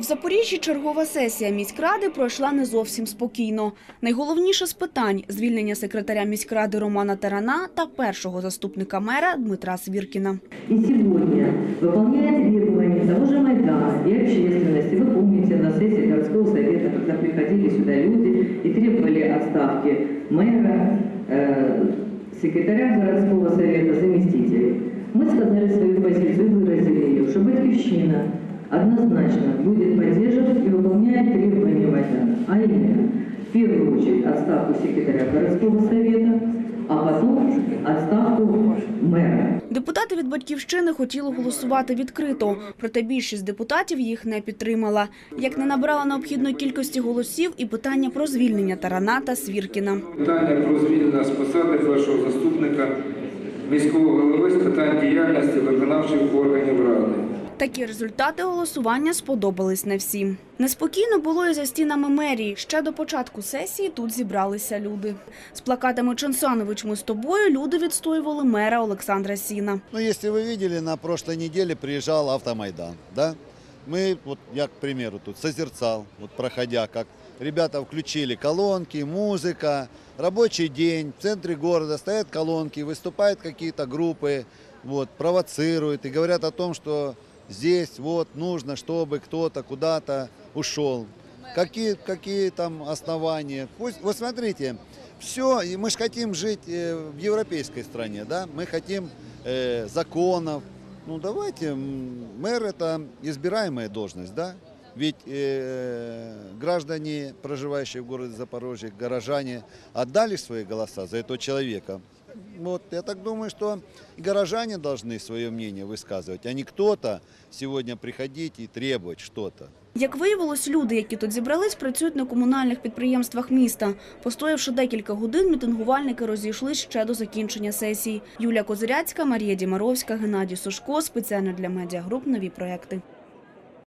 В Запоріжжі чергова сесія міськради пройшла не зовсім спокійно. Найголовніше з питань – звільнення секретаря міськради Романа Тарана та першого заступника мера Дмитра Свіркіна. И сегодня, выполняя требования того же Майдана и общественности, вы помните на сессии городского совета, когда приходили сюда люди и требовали отставки мэра, э, секретаря городского совета, заместителей. Однозначно будет поддерживать и выполнять требования Майдана, а именно, в первую очередь, отставку секретаря городского совета, а потом отставку мэра. Депутати від «Батьківщини» хотіли голосувати відкрито, проте більшість депутатів їх не підтримала. Як не набрала необхідної кількості голосів і питання про звільнення Тарана та Свіркіна. Питання про звільнення з посади першого заступника міського голови з питань діяльності виконавчих органів ради. Такі результати голосування сподобались не всім. Неспокійно було і за стінами мерії. Ще до початку сесії тут зібралися люди. З плакатами «Чонсанович, ми з тобою» люди відстоювали мера Олександра Сіна. Ну, если вы видели, на прошлой неделе приезжал Автомайдан, да? Мы, вот я, к примеру, тут созерцал, вот проходя, как ребята включили колонки, музыка, рабочий день, в центре города стоят колонки, выступают какие-то группы, вот, провоцируют и говорят о том, что здесь вот нужно, чтобы кто-то куда-то ушел. Какие, какие там основания? Пусть, вот смотрите, все, и мы же хотим жить э, в европейской стране, да? Мы хотим э, законов. Ну давайте, мэр это избираемая должность, да? Ведь э, граждане, проживающие в городе Запорожье, горожане, отдали свои голоса за этого человека. Вот, я так думаю, что и горожане должны свое мнение высказывать, а не кто-то сегодня приходить и требовать что-то. Як виявилось, люди, які тут зібрались, працюють на комунальних підприємствах міста. Постоявши декілька годин, мітингувальники розійшлись ще до закінчення сесії. Юлія Козиряцька, Марія Дімаровська, Геннадій Сушко. Спеціально для медіагруп «Нові проекти».